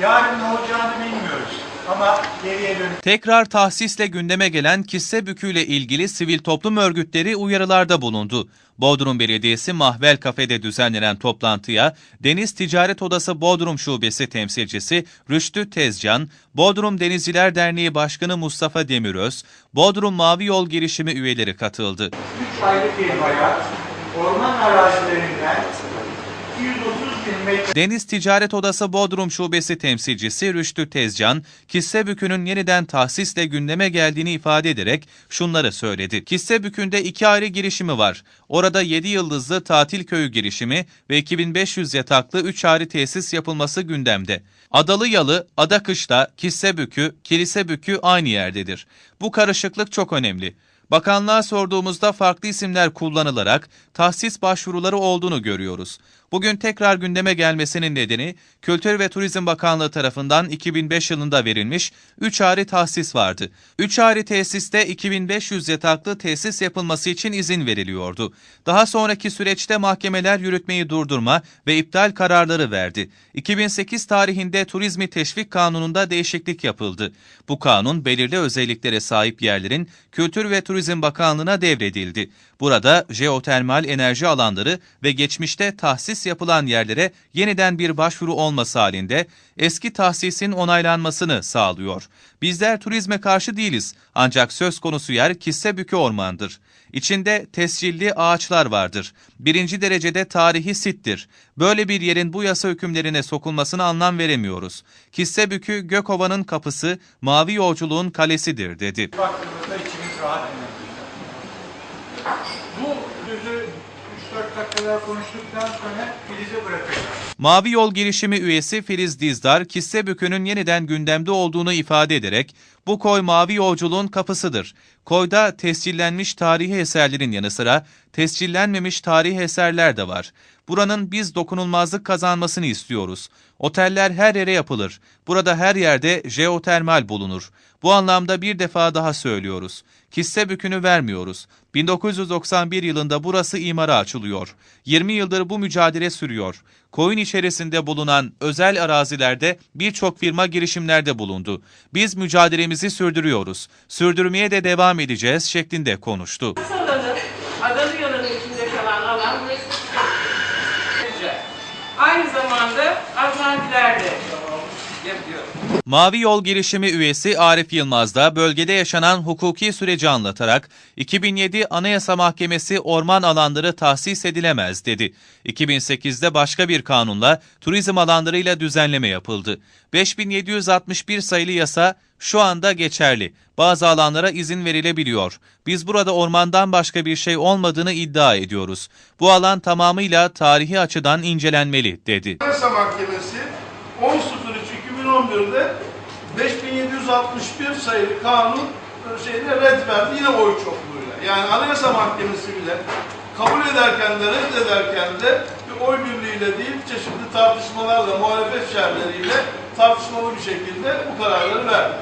Yarın ne olacağını bilmiyoruz. Ama geriye dönüp Tekrar tahsisle gündeme gelen kisse büküyle ilgili sivil toplum örgütleri uyarılarda bulundu. Bodrum Belediyesi Mahvel Kafe'de düzenlenen toplantıya Deniz Ticaret Odası Bodrum Şubesi temsilcisi Rüştü Tezcan, Bodrum Denizciler Derneği Başkanı Mustafa Demiröz, Bodrum Mavi Yol girişimi üyeleri katıldı. 3 ayrı firmaya orman arazilerinden 230 bin metre Deniz Ticaret Odası Bodrum Şubesi temsilcisi Rüştü Tezcan, Kissebükü'nün yeniden tahsisle gündeme geldiğini ifade ederek şunları söyledi. Kissebükü'nde iki ayrı girişimi var. Orada 7 yıldızlı tatil köyü girişimi ve 2500 yataklı 3 ayrı tesis yapılması gündemde. Adalı Yalı, Adakışla, Kissebükü, Kilisebükü aynı yerdedir. Bu karışıklık çok önemli. Bakanlığa sorduğumuzda farklı isimler kullanılarak tahsis başvuruları olduğunu görüyoruz. Bugün tekrar gündeme gelmesinin nedeni Kültür ve Turizm Bakanlığı tarafından 2005 yılında verilmiş 3 ayrı tahsis vardı. 3 ayrı tesiste 2500 yataklı tesis yapılması için izin veriliyordu. Daha sonraki süreçte mahkemeler yürütmeyi durdurma ve iptal kararları verdi. 2008 tarihinde Turizmi Teşvik Kanunu'nda değişiklik yapıldı. Bu kanun belirli özelliklere sahip yerlerin Kültür ve Turizm Bakanlığı'na devredildi. Burada jeotermal enerji alanları ve geçmişte tahsis yapılan yerlere yeniden bir başvuru olması halinde eski tahsisin onaylanmasını sağlıyor. Bizler turizme karşı değiliz ancak söz konusu yer Kissebükü Orman'dır. İçinde tescilli ağaçlar vardır. Birinci derecede tarihi sittir. Böyle bir yerin bu yasa hükümlerine sokulmasına anlam veremiyoruz. Kissebükü Gökova'nın kapısı, mavi yolculuğun kalesidir dedi. baktığımızda içimiz rahat Bu sözü 3-4 dakikada konuştuktan sonra Filiz'e bırakacağım. Mavi Yol girişimi üyesi Filiz Dizdar, Kissebükü'nün yeniden gündemde olduğunu ifade ederek, bu koy mavi yolculuğun kapısıdır. Koyda tescillenmiş tarihi eserlerin yanı sıra tescillenmemiş tarihi eserler de var. Buranın biz dokunulmazlık kazanmasını istiyoruz. Oteller her yere yapılır. Burada her yerde jeotermal bulunur. Bu anlamda bir defa daha söylüyoruz. Kissebükü'nü vermiyoruz. 1991 yılında burası imara açılıyor. 20 yıldır bu mücadele sürüyor. Koyun içerisinde bulunan özel arazilerde birçok firma girişimlerde bulundu. Biz mücadelemizi sürdürüyoruz. Sürdürmeye de devam edeceğiz şeklinde konuştu. alanın, Adalı Yalan'ın içinde kalan alan. Aynı zamanda Azmandiler de yapıyor. Mavi Yol girişimi üyesi Arif Yılmaz da bölgede yaşanan hukuki süreci anlatarak 2007 Anayasa Mahkemesi orman alanları tahsis edilemez dedi. 2008'de başka bir kanunla turizm alanlarıyla düzenleme yapıldı. 5761 sayılı yasa şu anda geçerli. Bazı alanlara izin verilebiliyor. Biz burada ormandan başka bir şey olmadığını iddia ediyoruz. Bu alan tamamıyla tarihi açıdan incelenmeli dedi. Anayasa Mahkemesi 10.03.2011'de 5761 sayılı kanun e, şeyine red verdi yine oy çokluğuyla. Yani Anayasa Mahkemesi bile kabul ederken de reddederken de bir oy birliğiyle değil çeşitli tartışmalarla, muhalefet şerleriyle tartışmalı bir şekilde bu kararları verdi.